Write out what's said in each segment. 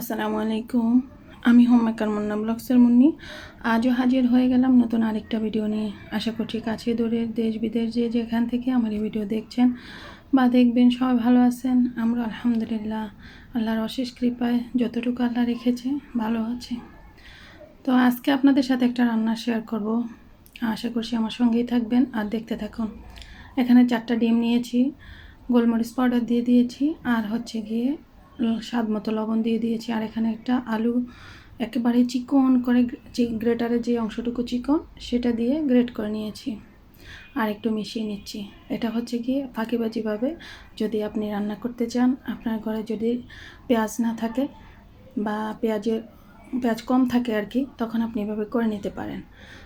আসসালামু আলাইকুম। আমি হোমমেকার মুন্না ব্লগসের মুন্নি। আজও হাজির হয়ে গেলাম নতুন আরেকটা ভিডিও নিয়ে। আশা করছি কাছে দূরের দেশ বিদেশ যে যেখান থেকে আমার এই ভিডিও দেখছেন বা দেখবেন সবাই ভালো আছেন। আমরা আলহামদুলিল্লাহ আল্লাহর অশেষ কৃপায় যতটুকু আল্লাহ রেখেছে ভালো আছে। তো আজকে আপনাদের সাথে একটা রান্না শেয়ার করব। আশা করছি আমার সঙ্গেই থাকবেন আর দেখতে থাকুন। এখানে চারটা ডিম নিয়েছি, গোলমরিচ পাউডার দিয়ে দিয়েছি আর হচ্ছে গিয়ে স্বাদ মতো লবণ দিয়ে দিয়েছি। আর এখানে একটা আলু, একেবারে চিকন করে গ্রেটারের যে অংশটুকু চিকন, সেটা দিয়ে গ্রেট করে নিয়েছি। আর একটু মিশিয়ে নিচ্ছি। এটা হচ্ছে গিয়ে ফাঁকিবাজিভাবে যদি আপনি রান্না করতে চান, আপনার ঘরে যদি পেঁয়াজ না থাকে বা পেঁয়াজের, পেঁয়াজ কম থাকে আর কি, তখন আপনি এভাবে করে নিতে পারেন।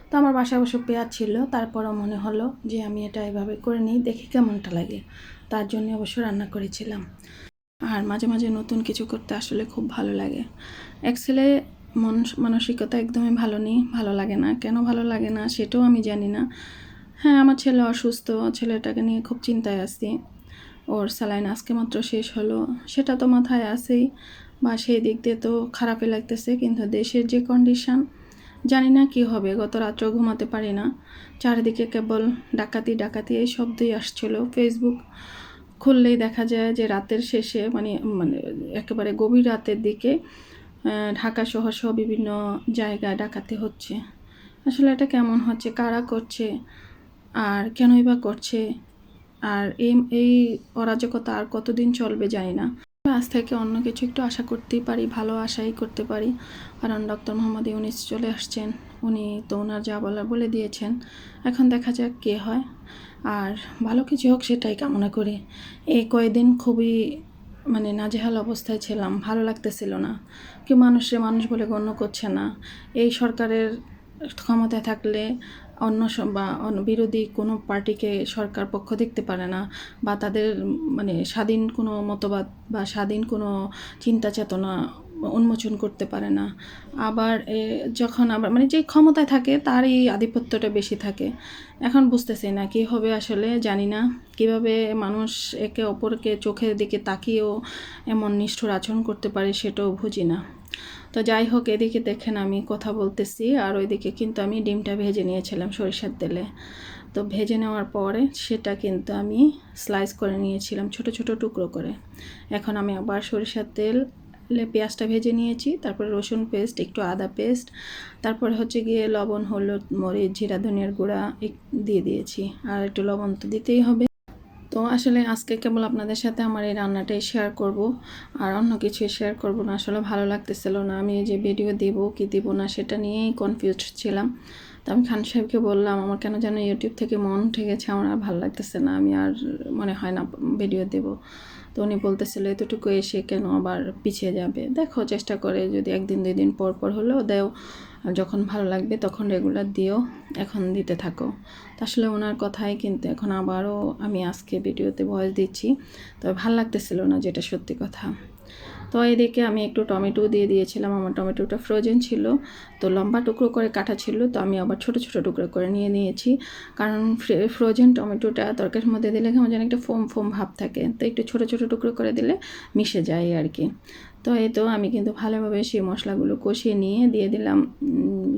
তো আমার বাসায় অবশ্য পেঁয়াজ ছিল, তারপরও মনে হলো যে আমি এটা এভাবে করে নিই, দেখি কেমনটা লাগে। তার জন্য অবশ্য রান্না করেছিলাম। আর মাঝে মাঝে নতুন কিছু করতে আসলে খুব ভালো লাগে। অ্যাকচুয়ালি মন, মানসিকতা একদমই ভালো নেই, ভালো লাগে না। কেন ভালো লাগে না সেটাও আমি জানি না। হ্যাঁ আমার ছেলে অসুস্থ, ছেলেটাকে নিয়ে খুব চিন্তায় আছি। ওর স্যালাইন আজকে মাত্র শেষ হলো। সেটা তো মাথায় আসেই বা সেই দিক দিয়ে তো খারাপই লাগতেছে, কিন্তু দেশের যে কন্ডিশন জানি না কি হবে। গত রাত্রেও ঘুমাতে পারি না। চারিদিকে কেবল ডাকাতি ডাকাতি, এই শব্দই আসছিল। ফেসবুক খুললেই দেখা যায় যে রাতের শেষে মানে মানে একেবারে গভীর রাতের দিকে ঢাকা শহর সহ বিভিন্ন জায়গায় ডাকাতি হচ্ছে। আসলে এটা কেমন হচ্ছে? কারা করছে? আর কেনই বা করছে? আর এই এই অরাজকতা আর কতদিন চলবে জানি না। আজ থেকে অন্য কিছু একটু আশা করতেই পারি, ভালো আশাই করতে পারি। কারণ ডক্টর মোহাম্মদ ইউনিস চলে আসছেন। উনি তো ওনার যা বলার বলে দিয়েছেন। এখন দেখা যাক কে হয়। আর ভালো কিছু হোক সেটাই কামনা করি। এই কয়েকদিন খুবই মানে নাজেহাল অবস্থায় ছিলাম, ভালো লাগতেছিল না। কেউ মানুষে মানুষ বলে গণ্য করছে না। এই সরকারের ক্ষমতায় থাকলে অন্য বা বিরোধী কোনো পার্টিকে সরকার পক্ষ দেখতে পারে না বা তাদের মানে স্বাধীন কোনো মতবাদ বা স্বাধীন কোনো চিন্তা চেতনা উন্মোচন করতে পারে না। আবার যখন আবার মানে যে ক্ষমতায় থাকে তার এই আধিপত্যটা বেশি থাকে। এখন বুঝতেছি না কী হবে আসলে জানি না। কীভাবে মানুষ একে অপরকে চোখের দিকে তাকিয়েও এমন নিষ্ঠুর আচরণ করতে পারে সেটাও বুঝি না। তো যাই হোক, এদিকে দেখেন আমি কথা বলতেছি আর ওইদিকে কিন্তু আমি ডিমটা ভেজে নিয়েছিলাম সরিষার তেলে। তো ভেজে নেওয়ার পরে সেটা কিন্তু আমি স্লাইস করে নিয়েছিলাম ছোট ছোট টুকরো করে। এখন আমি আবার সরিষার তেল পেঁয়াজটা ভেজে নিয়েছি, তারপরে রসুন পেস্ট, একটু আদা পেস্ট, তারপরে হচ্ছে গিয়ে লবণ, হলুদ, মরিচ, জিরা, ধনিয়ার গুঁড়া দিয়ে দিয়েছি। আর একটু লবণ তো দিতেই হবে। তো আসলে আজকে কেবল আপনাদের সাথে আমার এই রান্নাটাই শেয়ার করব, আর অন্য কিছু শেয়ার করব না। আসলে ভালো লাগতেছিল না। আমি যে ভিডিও দেব, কি দেব না, সেটা নিয়েই কনফিউজ ছিলাম। তো আমি খান সাহেবকে বললাম, আমার কেন যেন ইউটিউব থেকে মন উঠে গেছে, আমার আর ভালো লাগতেছে না। আমি আর মনে হয় না ভিডিও দেব। তো উনি বলতেছিল, এতটুকু এসে কেন আবার পিছিয়ে যাবে? দেখো, চেষ্টা করে যদি একদিন, দুই দিন পর পর হলেও দেও যখন ভালো লাগবে তখন রেগুলার দিও, এখন দিতে থাকো। আসলে ওনার কথাই কিন্তু এখন আবারও আমি আজকে ভিডিওতে ভয়েস দিচ্ছি। তবে ভালো লাগতেছিল না যেটা সত্যি কথা। তো এদিকে আমি একটু টমেটো দিয়ে দিয়েছিলাম। আমার টমেটোটা ফ্রোজেন ছিল, তো লম্বা টুকরো করে কাটা ছিল, তো আমি আবার ছোট ছোট টুকরো করে নিয়ে নিয়েছি। কারণ ফ্রোজেন টমেটোটা তরকারির মধ্যে দিলে কেমন যেন একটা ফোম ফোম ভাব থাকে, তো একটু ছোট ছোট টুকরো করে দিলে মিশে যায় আর কি। তো এই তো আমি কিন্তু ভালোভাবে সেই মশলাগুলো কষিয়ে নিয়ে দিয়ে দিলাম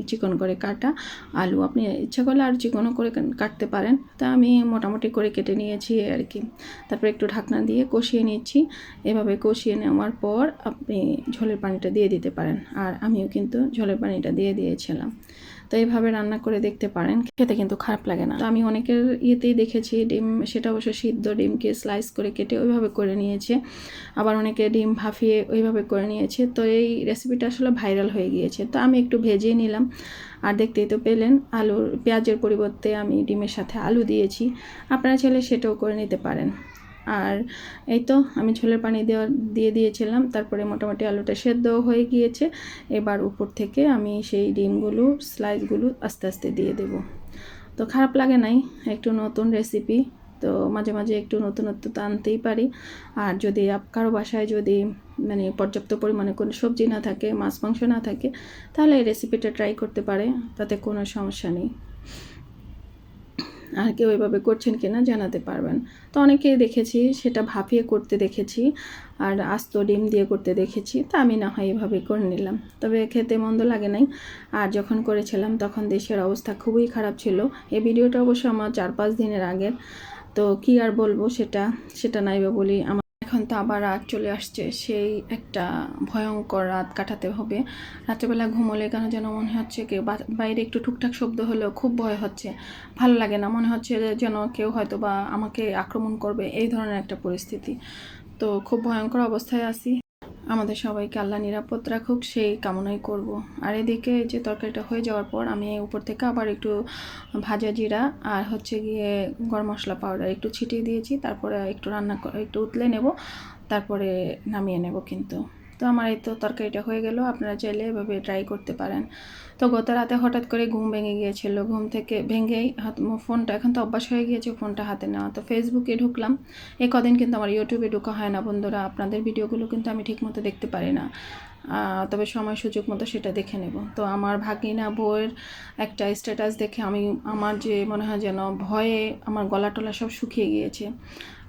চিকন করে কাটা আলু। আপনি ইচ্ছা করলে আর চিকনও করে কাটতে পারেন। তা আমি মোটামুটি করে কেটে নিয়েছি আর কি। তারপর একটু ঢাকনা দিয়ে কষিয়ে নিচ্ছি। এভাবে কষিয়ে নেওয়ার পর আপনি ঝোলের পানিটা দিয়ে দিতে পারেন। আর আমিও কিন্তু ঝোলের পানিটা দিয়ে দিয়েছিলাম। তো এইভাবে রান্না করে দেখতে পারেন, খেতে কিন্তু খারাপ লাগে না। তো আমি অনেকের ইয়েতেই দেখেছি, ডিম, সেটা অবশ্য সিদ্ধ ডিমকে স্লাইস করে কেটে ওইভাবে করে নিয়েছে। আবার অনেকে ডিম ভাফিয়ে ওইভাবে করে নিয়েছে। তো এই রেসিপিটা আসলে ভাইরাল হয়ে গিয়েছে। তো আমি একটু ভেজে নিলাম। আর দেখতেই তো পেলেন, আলুর, পেঁয়াজের পরিবর্তে আমি ডিমের সাথে আলু দিয়েছি। আপনারা চাইলে সেটাও করে নিতে পারেন। আর এই তো আমি ঝোলের পানি দেওয়া দিয়ে দিয়েছিলাম। তারপরে মোটামুটি আলুটা সেদ্ধ হয়ে গিয়েছে। এবার উপর থেকে আমি সেই ডিমগুলো, স্লাইসগুলো আস্তে আস্তে দিয়ে দেব। তো খারাপ লাগে নাই, একটু নতুন রেসিপি তো মাঝে মাঝে একটু নতুনত্ব তো আনতেই পারি। আর যদি কারও বাসায় যদি মানে পর্যাপ্ত পরিমাণে কোনো সবজি না থাকে, মাছ, মাংস না থাকে, তাহলে এই রেসিপিটা ট্রাই করতে পারে, তাতে কোনো সমস্যা নেই। আর কেউ এভাবে করছেন কি না জানাতে পারবেন। তো অনেকেই দেখেছি, সেটা ভাপিয়ে করতে দেখেছি আর আস্ত ডিম দিয়ে করতে দেখেছি। তা আমি না হয় এভাবে করে নিলাম। তবে খেতে মন্দ লাগে নাই। আর যখন করেছিলাম, তখন দেশের অবস্থা খুবই খারাপ ছিল। এই ভিডিওটা অবশ্য আমার চার পাঁচ দিনের আগের। তো কি আর বলব সেটা সেটা নাইবা বলি আমার এখন তো আবার রাত চলে আসছে, সেই একটা ভয়ঙ্কর রাত কাটাতে হবে। রাত্রেবেলা ঘুমোলে কেন যেন মনে হচ্ছে কেউ বাইরে একটু টুকটাক শব্দ হলেও খুব ভয় হচ্ছে। ভালো লাগে না, মনে হচ্ছে যেন কেউ হয়তো বা আমাকে আক্রমণ করবে, এই ধরনের একটা পরিস্থিতি। তো খুব ভয়ঙ্কর অবস্থায় আছি। আমাদের সবাইকে আল্লাহ নিরাপদ রাখুক, সেই কামনাই করব। আর এদিকে যে তরকারিটা হয়ে যাওয়ার পর আমি উপর থেকে আবার একটু ভাজা জিরা আর হচ্ছে গিয়ে গরম মশলা পাউডার একটু ছিটিয়ে দিয়েছি, তারপরে একটু রান্না একটু উতলে নেব, তারপরে নামিয়ে নেব কিন্তু। তো আমার এই তো তরকারিটা হয়ে গেল, আপনারা চাইলে এভাবে ট্রাই করতে পারেন। তো গত রাতে হঠাৎ করে ঘুম ভেঙে গিয়েছিল, ঘুম থেকে ভেঙেই হাত ফোনটা এখন তো অভ্যাস হয়ে গিয়েছে ফোনটা হাতে নেওয়া। তো ফেসবুকে ঢুকলাম, এ কদিন কিন্তু আমার ইউটিউবে ঢোকা হয় না বন্ধুরা, আপনাদের ভিডিওগুলো কিন্তু আমি ঠিকমতো দেখতে পারি না। তবে সময় সুযোগ মতো সেটা দেখে নেব। তো আমার ভাগিনা বউয়ের একটা স্ট্যাটাস দেখে আমি, আমার যে মনে হয় যেন ভয়ে আমার গলা টলা সব শুকিয়ে গিয়েছে।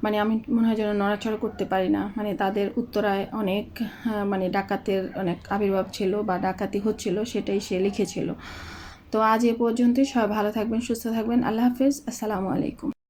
মানে আমি মনে হয় যেন নড়াচড়া করতে পারি না। মানে তাদের উত্তরায় অনেক মানে ডাকাতের অনেক আবির্ভাব ছিল বা ডাকাতি হচ্ছিল, সেটাই সে লিখেছিল। তো আজ এ পর্যন্তই। সবাই ভালো থাকবেন, সুস্থ থাকবেন। আল্লাহ হাফিজ। আসসালামু আলাইকুম।